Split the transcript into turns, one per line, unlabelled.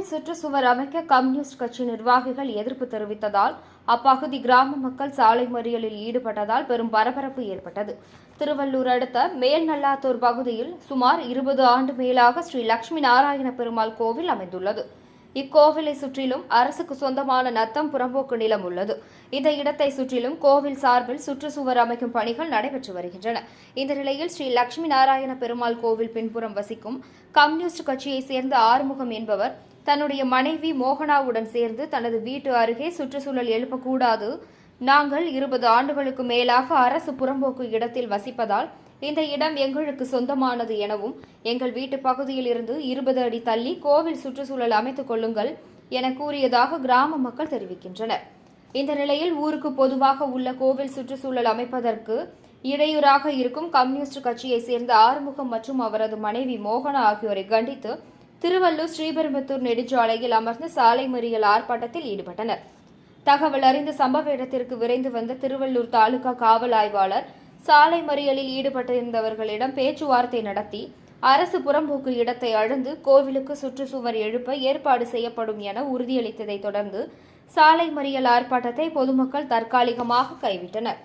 சுற்றுச்சுவர் அமைக்க கம்யூனிஸ்ட் கட்சி நிர்வாகிகள் எதிர்ப்பு தெரிவித்ததால் அப்பகுதி கிராம மக்கள் சாலை மறியலில் ஈடுபட்டதால் பெரும் பரபரப்பு ஏற்பட்டது. திருவள்ளூர் அடுத்த மேல்நல்லாத்தூர் பகுதியில் சுமார் இருபது ஆண்டு மேலாக ஸ்ரீ லட்சுமி நாராயண பெருமாள் கோவில் அமைந்துள்ளது. இக்கோவிலை சுற்றிலும் அரசுக்கு சொந்தமான நத்தம் புறம்போக்கு நிலம் உள்ளது. இந்த இடத்தை சுற்றிலும் கோவில் சார்பில் சுற்றுச்சுவர் அமைக்கும் பணிகள் நடைபெற்று வருகின்றன. இந்த நிலையில் ஸ்ரீ லட்சுமி நாராயண பெருமாள் கோவில் பின்புறம் வசிக்கும் கம்யூனிஸ்ட் கட்சியைச் சேர்ந்த ஆறுமுகம் என்பவர் தன்னுடைய மனைவி மோகனாவுடன் சேர்ந்து தனது வீட்டு அருகே சுற்றுச்சூழல் எழுப்பக்கூடாது நாங்கள் இருபது ஆண்டுகளுக்கு மேலாக அரசு புறம்போக்கு இடத்தில் வசிப்பதால் இந்த இடம் எங்களுக்கு சொந்தமானது எனவும் எங்கள் வீட்டு பகுதியில் இருந்து இருபது அடி தள்ளி கோவில் சுற்றுச்சூழல் அமைத்துக் கொள்ளுங்கள் என கூறியதாக கிராம மக்கள் தெரிவிக்கின்றனர். இந்த நிலையில் ஊருக்கு பொதுவாக உள்ள கோவில் சுற்றுச்சூழல் அமைப்பதற்கு இடையூறாக இருக்கும் கம்யூனிஸ்ட் கட்சியைச் சேர்ந்த ஆறுமுகம் மற்றும் அவரது மனைவி மோகனா ஆகியோரை கண்டித்து திருவள்ளூர் ஸ்ரீபெரும்புத்தூர் நெடுஞ்சாலையில் அமர்ந்து சாலை மறியல் ஆர்ப்பாட்டத்தில் ஈடுபட்டனர். தகவல் அறிந்த சம்பவ இடத்திற்கு விரைந்து வந்த திருவள்ளூர் தாலுகா காவல் ஆய்வாளர் சாலை மறியலில் ஈடுபட்டிருந்தவர்களிடம் பேச்சுவார்த்தை நடத்தி அரசு புறம்போக்கு இடத்தை அழுந்து கோவிலுக்கு சுற்றுச்சுவர் எழுப்ப ஏற்பாடு செய்யப்படும் என உறுதியளித்ததைத் தொடர்ந்து சாலை மறியல் ஆர்ப்பாட்டத்தை பொதுமக்கள் தற்காலிகமாக கைவிட்டனர்.